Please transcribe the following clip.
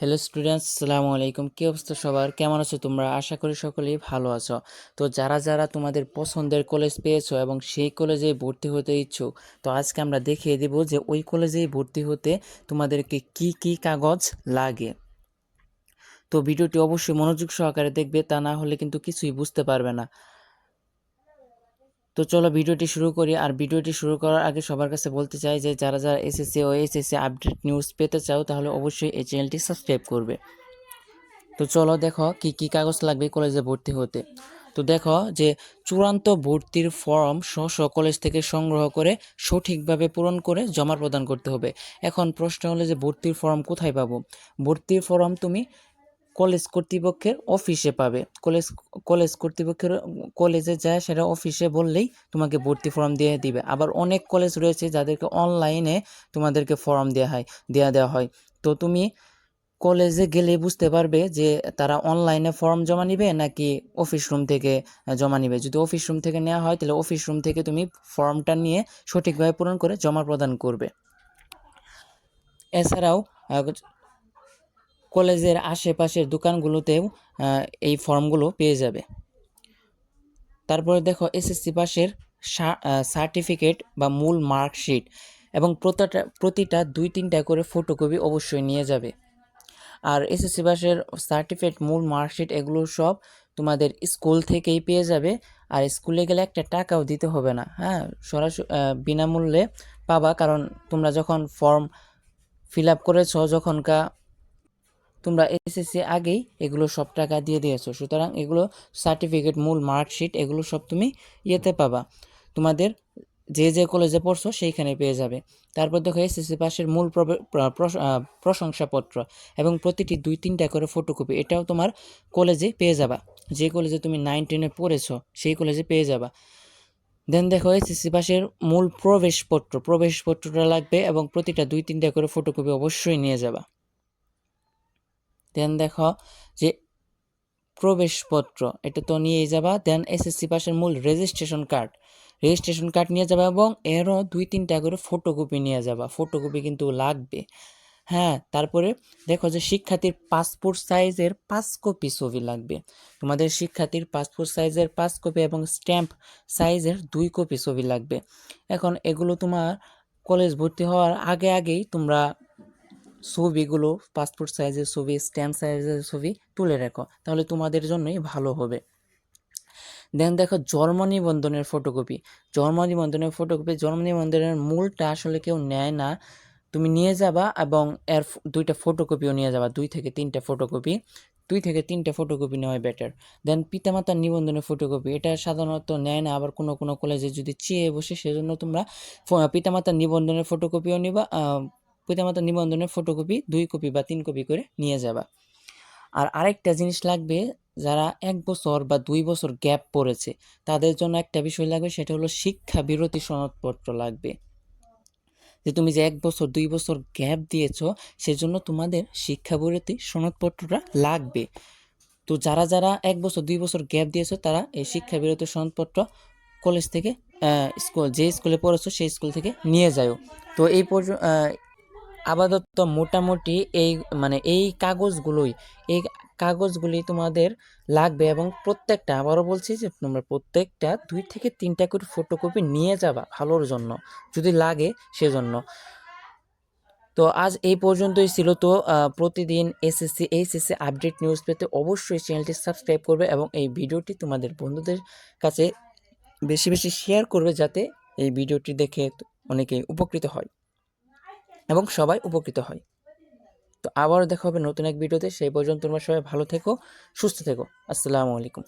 Hello students আসসালামু আলাইকুম কী অবস্থা সবার? কেমন আছো তোমরা? আশা করি সকলেই ভালো আছো। তো যারা যারা তোমাদের পছন্দের কলেজ পেয়েছ এবং সেই কলেজে ভর্তি হতে ইচ্ছুক, তো আজকে আমরা দেখিয়ে দেব যে ওই কলেজেই ভর্তি হতে তোমাদেরকে কি কি কাগজ লাগে। তো ভিডিওটি অবশ্যই মনোযোগ সহকারে দেখবে, তা না হলে কিন্তু কিছুই বুঝতে পারবে না। তো চলো ভিডিওটি শুরু করি। আর ভিডিওটি শুরু করার আগে সবার কাছে বলতে চাই যে, যারা যারা এসএসসি ও এসএসসি আপডেট নিউজ পেতে চাও, তাহলে অবশ্যই এই চ্যানেলটি সাবস্ক্রাইব করবে। তো চলো দেখো কি কি কাগজ লাগবে কলেজে ভর্তি হতে। তো দেখো যে, চূড়ান্ত ভর্তির ফর্ম স্ব স্ব কলেজ থেকে সংগ্রহ করে সঠিকভাবে পূরণ করে জমা প্রদান করতে হবে। এখন প্রশ্ন হলো যে, ভর্তির ফর্ম কোথায় পাবো? ভর্তির ফর্ম তুমি কলেজ কর্তৃপক্ষের অফিসে পাবে। কলেজ কলেজ কর্তৃপক্ষের কলেজে যায়, সেটা অফিসে বললেই তোমাকে ভর্তি ফর্ম দিয়ে দিবে। আবার অনেক কলেজ রয়েছে যাদেরকে অনলাইনে তোমাদেরকে ফর্ম দেওয়া হয় দেওয়া দেওয়া হয়। তো তুমি কলেজে গেলে বুঝতে পারবে যে তারা অনলাইনে ফর্ম জমা নিবে নাকি অফিস রুম থেকে জমা নিবে। যদি অফিস রুম থেকে নেওয়া হয়, তাহলে অফিস রুম থেকে তুমি ফর্মটা নিয়ে সঠিকভাবে পূরণ করে জমা প্রদান করবে। এছাড়াও কলেজের আশেপাশের দোকানগুলোতেও এই ফর্মগুলো পেয়ে যাবে। তারপরে দেখো এসএসসি পাশের সার্টিফিকেট বা মূল মার্কশিট এবং প্রতিটা প্রতিটা দুই তিনটা করে ফটোকপি অবশ্যই নিয়ে যাবে। আর এসএসসি পাশের সার্টিফিকেট মূল মার্কশিট এগুলো সব তোমাদের স্কুল থেকেই পেয়ে যাবে। আর স্কুলে গেলে একটা টাকাও দিতে হবে না হ্যাঁ? সরাসরি বিনামূল্যে পাবা, কারণ তোমরা যখন ফর্ম ফিল আপ করেছ যখনকা তোমরা এসএসসি আগেই এগুলো সব টাকা দিয়ে দিয়েছ। সুতরাং এগুলো সার্টিফিকেট মূল মার্কশিট এগুলো সব তুমি ইয়েতে পাবা। তোমাদের যে যে কলেজে পড়ছো সেইখানে পেয়ে যাবে। তারপর দেখো এসএসসি পাশের মূল প্রশংসাপত্র এবং প্রতিটি দুই তিনটা করে ফটোকপি এটাও তোমার কলেজে পেয়ে যাবা। যে কলেজে তুমি নাইন টেনে পড়েছো সেই কলেজে পেয়ে যাবা। দেন দেখো এসএসসি পাশের মূল প্রবেশপত্র, প্রবেশপত্রটা লাগবে এবং প্রতিটা দুই তিনটা করে ফটোকপি অবশ্যই নিয়ে যাবা। দেন দেখো যে প্রবেশপত্র, এটা তো নিয়েই যাবা। দেন এসএসসি পাশের মূল রেজিস্ট্রেশন কার্ড রেজিস্ট্রেশন কার্ড নিয়ে যাবা এবং এরও দুই তিনটা করে ফটোকপি নিয়ে যাবা। ফটোকপি কিন্তু লাগবে। হ্যাঁ তারপরে দেখো যে শিক্ষার্থীর পাসপোর্ট সাইজের পাঁচ কপি ছবি লাগবে। তোমাদের শিক্ষার্থীর পাসপোর্ট সাইজের পাঁচ কপি এবং স্ট্যাম্প সাইজের দুই কপি ছবি লাগবে। এখন এগুলো তোমার কলেজ ভর্তি হওয়ার আগে আগেই তোমরা ছবিগুলো পাসপোর্ট সাইজের ছবি স্ট্যাম্প সাইজের ছবি তুলে রাখো, তাহলে তোমাদের জন্যই ভালো হবে। দেন দেখো জন্ম নিবন্ধনের ফটোকপি জন্ম নিবন্ধনের ফটোকপি জন্ম নিবন্ধনের মূলটা আসলে কেউ নেয় না। তুমি নিয়ে যাবা এবং এর দুইটা ফটোকপিও নিয়ে যাবা, দুই থেকে তিনটা ফটোকপি দুই থেকে তিনটা ফটোকপি নেওয়াই বেটার দেন পিতামাতার নিবন্ধনের ফটোকপি এটা সাধারণত নেয় না, আবার কোনো কোনো কলেজে যদি চেয়ে বসে, সেজন্য তোমরা পিতামাতার নিবন্ধনের ফটোকপিও নিবা পিতামাতার নিবন্ধনের ফটোকপি দুই কপি বা তিন কপি করে নিয়ে যাবা। আর আরেকটা জিনিস লাগবে, যারা এক বছর বা দুই বছর গ্যাপ পড়েছে, তাদের জন্য একটা বিষয় লাগবে, সেটা হলো শিক্ষা বিরতি সনদপত্র লাগবে। যে তুমি যে এক বছর, দুই বছর গ্যাপ দিয়েছ, সেজন্য তোমাদের শিক্ষা বিরতি সনদপত্রটা লাগবে। তো যারা যারা এক বছর, দুই বছর গ্যাপ দিয়েছ, তারা এই শিক্ষা বিরতি সনদপত্র কলেজ থেকে স্কুল যে স্কুলে পড়েছো, সেই স্কুল থেকে নিয়ে যাও তো এই পর্যন্ত আপাতত মোটামুটি এই মানে এই কাগজগুলোই, এই কাগজগুলি তোমাদের লাগবে এবং প্রত্যেকটা, আবারও বলছি যে তোমরা প্রত্যেকটা দুই থেকে তিনটা করে ফটোকপি নিয়ে যাবা ভালোর জন্য, যদি লাগে সেজন্য। তো আজ এই পর্যন্তই ছিল। তো প্রতিদিন এসএসসি এইচএসসি আপডেট নিউজ পেতে অবশ্যই চ্যানেলটি সাবস্ক্রাইব করবে এবং এই ভিডিওটি তোমাদের বন্ধুদের কাছে বেশি বেশি শেয়ার করবে যাতে এই ভিডিওটি দেখে অনেকেই উপকৃত হয়। এবং সবাই উপকৃত হয়। তো আবারও দেখা হবে নতুন এক ভিডিওতে। সেই পর্যন্ত তোমরা সবাই ভালো থেকো, সুস্থ থেকো। আসসালামু আলাইকুম।